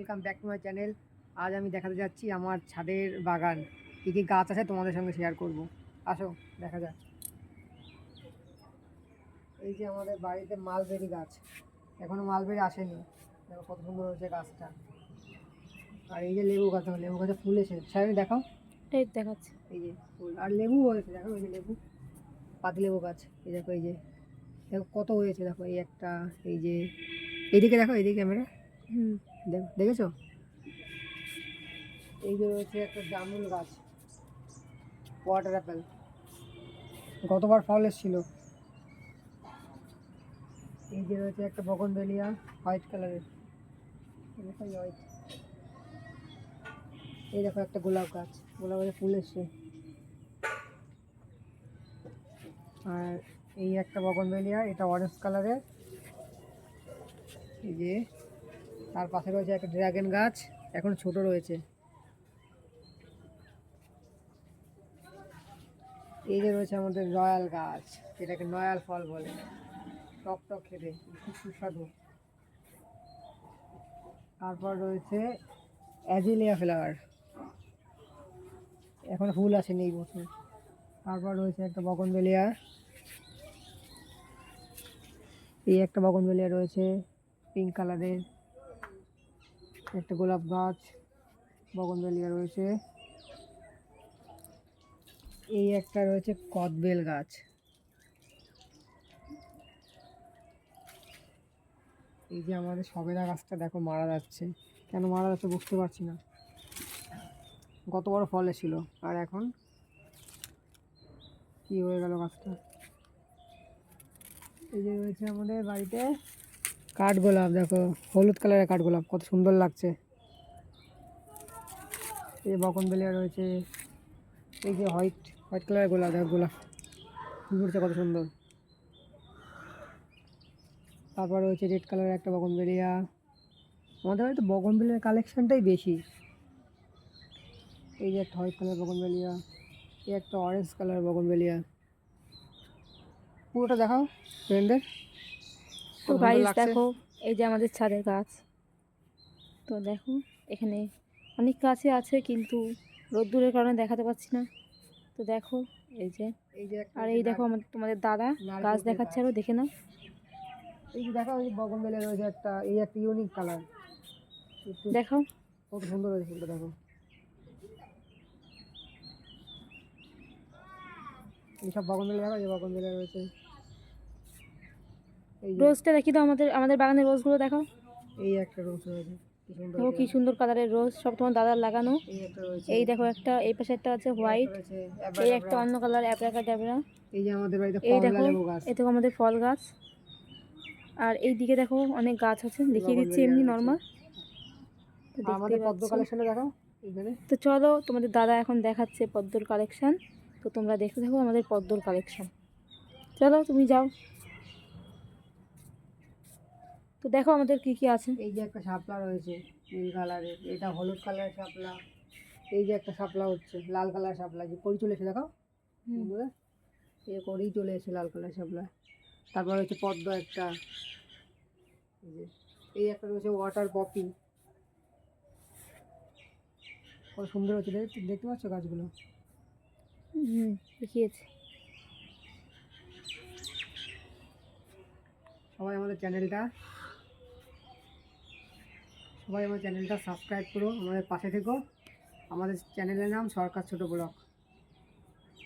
Welcome back to my channel আজ আমি দেখাতে যাচ্ছি আমার ছাদের বাগান। কী কী গাছ আছে তোমাদের সঙ্গে শেয়ার করব। আসো দেখা যাক। এই যে আমাদের বাড়িতে মালবেরি গাছ। এখনও মালবেরি আসেনি। দেখো কত সুন্দর হয়েছে গাছটা। আর এই যে লেবু গাছ লেবু গাছে ফুল এসে সামনে দেখাও। এই দেখাচ্ছে। এই যে ফুল। আর লেবু হয়েছে দেখো এই যে লেবু। পাতি লেবু গাছ। এই দেখো এই যে দেখো কত হয়েছে দেখো এই একটা এই যে এইদিকে দেখো এইদিকে ক্যামেরা। হুম। দেখেছ? এই যে রয়েছে একটা জামুল গাছ ওয়াটার অ্যাপেল গতবার ফল এসেছিল। এই যে রয়েছে একটা বগনবেলিয়া হোয়াইট কালারের হোয়াইট এই দেখো একটা গোলাপ গাছ, গোলাপ গাছে ফুল এসছে। আর এই একটা বগনবেলিয়া এটা অরেঞ্জ কালারের এই যে তার পাশে রয়েছে একটা ড্রাগন গাছ, এখন ছোট রয়েছে। এই যে রয়েছে আমাদের রয়্যাল গাছ যেটাকে নয়াল ফল বলে। টক টক খেতে, খুব সুস্বাদু। তারপর রয়েছে অ্যাজিলিয়া ফ্লাওয়ার। এখন ফুল আসেনি এই বছর। তারপর রয়েছে একটা বগনবেলিয়া এই একটা বগনবেলিয়া রয়েছে, পিঙ্ক কালারের। একটা গোলাপ গাছ বগনবেলিয়া রয়েছে। এই একটা রয়েছে কদবেল গাছ। এই যে আমাদের সবেদা গাছটা দেখো মারা যাচ্ছে। কেন মারা যাচ্ছে বুঝতে পারছি না। গত বড় ফল ছিল আর এখন? কি হয়ে গেল গাছটা? এই যে রয়েছে আমাদের বাড়িতে কাঠগোলাপ দেখো, হলুদ কালারের কাঠগোলাপ কত সুন্দর লাগছে। এই বকনবেলিয়া রয়েছে, এই যে হোয়াইট হোয়াইট কালারের গোলাপ, দেখো, গোলাপ। ফুটছে কত সুন্দর। তারপর রয়েছে রেড কালারের একটা বকনবেলিয়া। আমাদের বাড়িতে বকনবেলিয়ার কালেকশানটাই বেশি। এই যে একটা হোয়াইট কালার বকনবেলিয়া, এই একটা অরেঞ্জ কালার বকনবেলিয়া। পুরোটা দেখাও ফ্রেন্ডদের তো গাইস দেখো এই যে আমাদের ছাদের গাছ। তো দেখো এখানে অনেক গাছই আছে কিন্তু রোদ্দুরের কারণে দেখাতে পাচ্ছি না। তো দেখো এই যে এই যে আর এই দেখো আমাদের তোমাদের দাদা গাছ। দেখাচ্ছে আরও দেখে নাও। এই যে দেখো এই বগনবেলিয়া রয়েছে একটা এই একটা ইউনিক কালার দেখো। কত সুন্দর হয়েছে ফুলটা দেখো। এইসব বগনবেলিয়া দেখো এই বগনবেলিয়া রয়েছে এই যে রোজটা দেখি দাও আমাদের আমাদের বাগানের রোজগুলো দেখো। এই একটা রোজ সুন্দর দেখো কি সুন্দর কালারের রোজ সব তোমার দাদার লাগানো। এই এই দেখো একটা এই পাশে একটা আছে হোয়াইট এই একটা অন্য কালার অ্যাপ্রাকা ট্যাবরা এই যে আমাদের বাড়িতে এই দেখো লেবু গাছ এ দেখো আমাদের ফল গাছ। আর এই দিকে দেখো অনেক গাছ আছে দেখিয়ে দিচ্ছি এমনি নর্মাল আমাদের পদ্ম কালেকশনে দেখো তো চলো তোমাদের দাদা এখন দেখাচ্ছে পদ্মর কালেকশন তো তোমরা দেখতে থাকো আমাদের পদ্মর কালেকশন চলো তুমি যাও। তো দেখো আমাদের কি কি আছে। এই যে একটা শাপলা রয়েছে নীল কালারের এটা হলুদ কালারের শাপলা। এই যে একটা শাপলা হচ্ছে লাল কালার শাপলা। যে করি চলে এসে দেখো এ করেই চলে এসে লাল কালার শাপলা। তারপর হচ্ছে পদ্ম একটা। এই একটা রয়েছে ওয়াটার পপি কত সুন্দর হচ্ছে দেখতে দেখতে পাচ্ছ গাছগুলো? হুম দেখিয়েছি। সবাই আমাদের চ্যানেলটা সবাই আমার চ্যানেলটা সাবস্ক্রাইব করো আমাদের পাশে থেকো। আমাদের চ্যানেলের নাম সরকার ছোট ব্লগ।